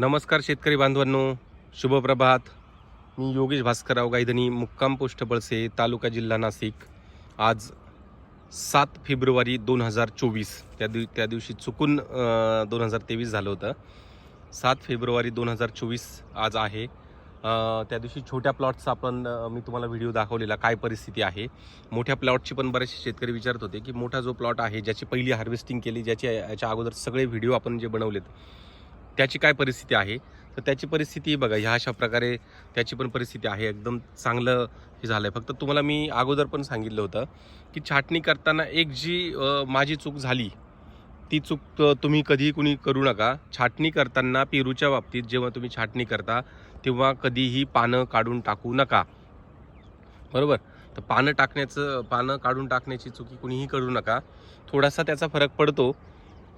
नमस्कार शेतकरी बांधवांनो शुभप्रभात. मी योगेश भास्करराव गायधनी मुक्काम पोस्ट बळसे तालुका जिल्हा नाशिक. आज सात फेब्रुवारी दोन हजार चोवीस. त्या दिव त्या दिवशी चुकून दोन हजार तेवीस झालं होतं. सात फेब्रुवारी दोन हजार चोवीस आज आहे. त्या दिवशी छोट्या प्लॉटचा आपण मी तुम्हाला व्हिडिओ दाखवलेला काय परिस्थिती आहे. मोठ्या प्लॉटची पण बरेचसे शेतकरी विचारत होते की मोठा जो प्लॉट आहे ज्याची पहिली हार्वेस्टिंग केली ज्याची याच्या अगोदर सगळे व्हिडिओ आपण जे बनवलेत त्याची काय परिस्थिती आहे? तर त्याची परिस्थिती बघा ह्या अशा प्रकारे त्याची पण परिस्थिती आहे. एकदम चांगलं हे झालं आहे फक्त तुम्हाला मी अगोदर पण सांगितलं होतं की छाटणी करताना एक जी माझी चूक झाली ती चूक तुम्ही कधीही कुणी करू नका. छाटणी करताना पेरूच्या बाबतीत जेव्हा तुम्ही छाटणी करता तेव्हा कधीही पानं काढून टाकू नका. बरोबर? तर पानं टाकण्याचं पानं काढून टाकण्याची चुकी कुणीही करू नका. थोडासा त्याचा फरक पडतो.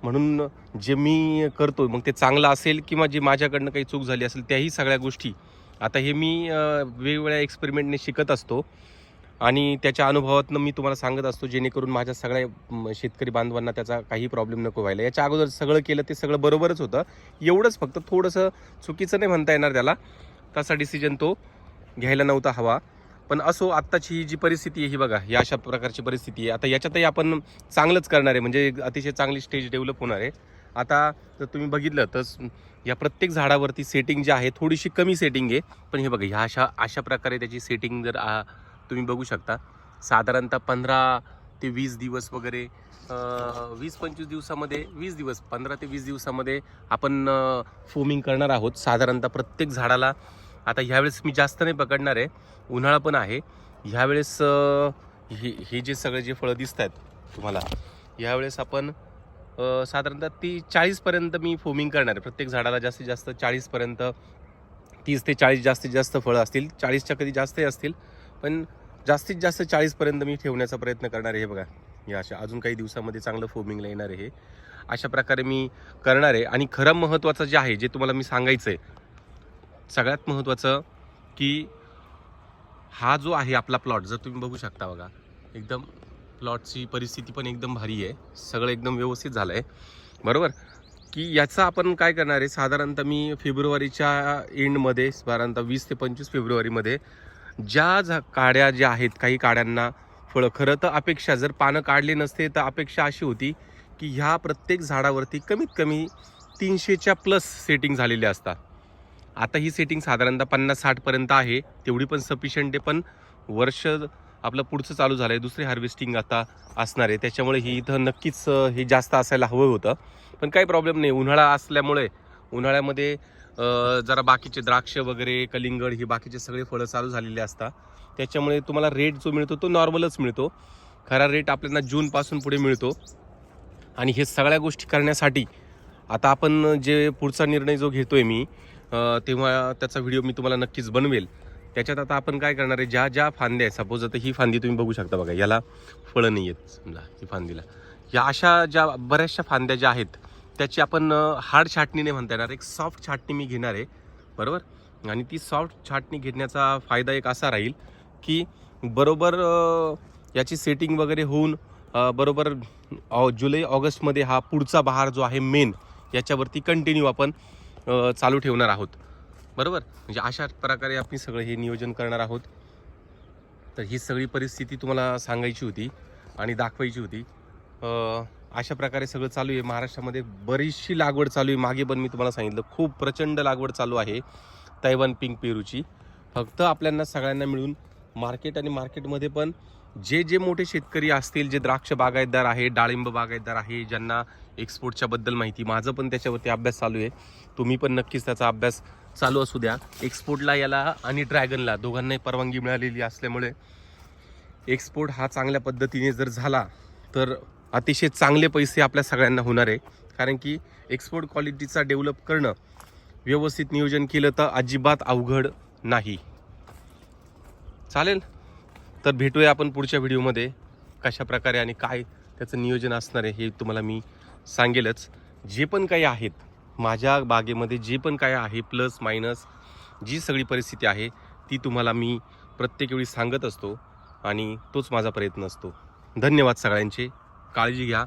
म्हणून जे मी करतो मग ते चांगलं असेल किंवा जे माझ्याकडनं काही चूक झाली असेल त्याही सगळ्या गोष्टी. आता हे मी वेगवेगळ्या एक्सपेरिमेंटने शिकत असतो आणि त्याच्या अनुभवातनं मी तुम्हाला सांगत असतो जेणेकरून माझ्या सगळ्या शेतकरी बांधवांना त्याचा काही प्रॉब्लेम नको व्हायला. याच्या अगोदर सगळं केलं ते सगळं बरोबरच होतं. एवढंच फक्त थोडंसं चुकीचं नाही म्हणता येणार त्याला. तसा डिसिजन तो घ्यायला नव्हता हवा. पण असो आत्ताची ही जी परिस्थिती आहे ही बघा ही अशा प्रकारची परिस्थिती आहे. आता याच्यातही आपण चांगलंच करणार आहे म्हणजे अतिशय चांगली स्टेज डेव्हलप होणार आहे. आता जर तुम्ही बघितलं तर या प्रत्येक झाडावरती सेटिंग जी आहे थोडीशी कमी सेटिंग आहे. पण हे बघा ह्या अशा अशा प्रकारे त्याची सेटिंग जर तुम्ही बघू शकता. साधारणतः पंधरा ते वीस दिवस वगैरे वीस पंचवीस दिवसामध्ये वीस दिवस पंधरा ते वीस दिवसामध्ये आपण फोमिंग करणार आहोत. साधारणतः प्रत्येक झाडाला आता ह्यावेळेस मी जास्त नाही पकडणार आहे. उन्हाळा पण आहे. ह्यावेळेस हे हे जे सगळे जे फळं दिसत आहेत तुम्हाला ह्यावेळेस आपण साधारणतः ती चाळीसपर्यंत मी फोमिंग करणार आहे. प्रत्येक झाडाला जास्तीत जास्त चाळीसपर्यंत तीस ते चाळीस जास्तीत जास्त फळं असतील. चाळीसच्या कधी जास्तही असतील पण जास्तीत जास्त चाळीसपर्यंत मी ठेवण्याचा प्रयत्न करणार आहे हे बघा. या अशा अजून काही दिवसामध्ये चांगलं फोमिंगला येणार आहे. हे अशा प्रकारे मी करणार आहे. आणि खरं महत्त्वाचं जे आहे जे तुम्हाला मी सांगायचं आहे सगळ्यात महत्त्वाचं की हा जो आहे आपला प्लॉट जर तुम्ही बघू शकता बघा एकदम प्लॉटची परिस्थिती पण एकदम भारी आहे. सगळं एकदम व्यवस्थित झालं आहे बरोबर? की याचा आपण काय करणार आहे? साधारणतः मी फेब्रुवारीच्या एंडमध्ये साधारणतः वीस ते पंचवीस फेब्रुवारीमध्ये ज्या झा काड्या ज्या आहेत काही काड्यांना फळं खरं तर अपेक्षा जर पानं काढले नसते तर अपेक्षा अशी होती की ह्या प्रत्येक झाडावरती कमीत कमी तीनशेच्या प्लस सेटिंग झालेल्या असतात. आता ही सेटिंग साधारणतः पन्नास साठपर्यंत आहे. तेवढी पण सफिशियंट आहे पण वर्ष आपलं पुढचं चालू झालं आहे दुसरी हार्वेस्टिंग आता असणार आहे. त्याच्यामुळे ही इथं नक्कीच हे जास्त असायला हवं होतं. पण काही प्रॉब्लेम नाही. उन्हाळा असल्यामुळे उन्हाळ्यामध्ये जरा बाकीचे द्राक्ष वगैरे कलिंगड ही बाकीचे सगळे फळं चालू झालेले असतात. त्याच्यामुळे तुम्हाला रेट जो मिळतो तो नॉर्मलच मिळतो. खरा रेट आपल्याला जूनपासून पुढे मिळतो. आणि हे सगळ्या गोष्टी करण्यासाठी आता आपण जे पुढचा निर्णय जो घेतो आहे मी तेव्हा त्याचा व्हिडिओ मी तुम्हाला नक्कीच बनवेल. त्याच्यात आता आपण काय करणार आहे ज्या ज्या फांद्या आहेत सपोज आता ही फांदी तुम्ही बघू शकता बघा याला फळं नाही आहेत समजा ही फांदीला. या अशा ज्या बऱ्याचशा फांद्या ज्या आहेत त्याची आपण हार्ड छाटणी नाही म्हणता येणार. एक सॉफ्ट छाटणी मी घेणार आहे बरोबर? आणि ती सॉफ्ट छाटणी घेण्याचा फायदा एक असा राहील की बरोबर याची सेटिंग वगैरे होऊन बरोबर जुलै ऑगस्टमध्ये हा पुढचा बहार जो आहे मेन याच्यावरती कंटिन्यू आपण चालू ठेवणार आहोत. बरोबर? म्हणजे अशा प्रकारे आपण सगळं हे नियोजन करणार आहोत. तर ही सगळी परिस्थिती तुम्हाला सांगायची होती आणि दाखवायची होती. अशा प्रकारे सगळं चालू आहे. महाराष्ट्रामध्ये बरीचशी लागवड चालू आहे. मागे पण मी तुम्हाला सांगितलं खूप प्रचंड लागवड चालू आहे तैवान पिंक पेरूची. फक्त आपल्याला सगळ्यांना मिळून मार्केट आणि मार्केटमध्ये पण जे जे मोठे शेतकरी असतील जे द्राक्ष बागायतदार आहे डाळिंब बागायतदार आहे ज्यांना एक्सपोर्टच्या बद्दल माहिती माझं पण त्याच्यावरती अभ्यास चालू आहे. तुम्ही पण नक्कीच त्याचा अभ्यास चालू असू द्या. एक्सपोर्टला याला आणि ड्रॅगनला दोघांनाही परवानगी मिळालेली असल्यामुळे एक्सपोर्ट हा चांगल्या पद्धतीने जर झाला तर अतिशय चांगले पैसे आपल्या सगळ्यांना होणार आहे. कारण की एक्सपोर्ट क्वालिटीचा डेव्हलप करणं व्यवस्थित नियोजन केलं तर अजिबात अवघड नाही. चालेल? तर भेटूया आपण पुढच्या व्हिडिओमध्ये कशा प्रकारे आणि काय त्याचं नियोजन असणार आहे हे तुम्हाला मी सांगेलच. जे पण काही आहेत माझ्या बागेमध्ये जे पण काय आहे प्लस मायनस जी सगळी परिस्थिती आहे ती तुम्हाला मी प्रत्येक वेळी सांगत असतो आणि तोच माझा प्रयत्न असतो. धन्यवाद सगळ्यांचे. काळजी घ्या.